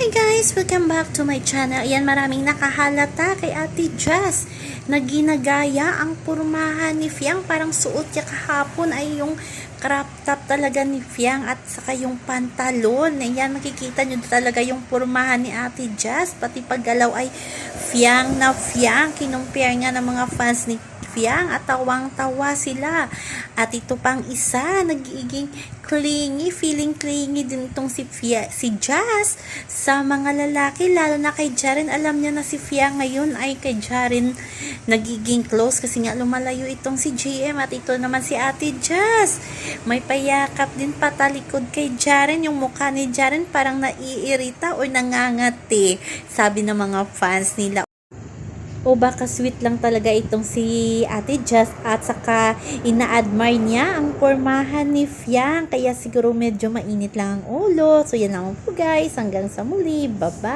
Hi guys! Welcome back to my channel. Ayan, maraming nakahalata kay Ate Jazz na ginagaya ang purmahan ni Fiang. Parang suot niya kahapon ay yung crop top talaga ni Fiang at saka yung pantalon. Ayan, makikita nyo talaga yung purmahan ni Ate Jazz. Pati paggalaw ay Fiang na Fiang. Kinumpare nga ng mga fans ni Fiang at tawang-tawa sila. At ito pang isa, nagiging clingy, feeling clingy din itong si Fia, si Jazz sa mga lalaki, lalo na kay Jaren. Alam niya na si Fia ngayon ay kay Jaren nagiging close kasi nga lumalayo itong si JM at ito naman si Ate Jazz. May payakap din patalikod kay Jaren. Yung mukha ni Jaren parang naiirita o nangangati, sabi ng mga fans nila o baka sweet lang talaga itong si Ate Jazz at saka ina-admire niya ang pormahan ni Fiang kaya siguro medyo mainit lang ang ulo. So yan lang po guys, hanggang sa muli. Bye-bye!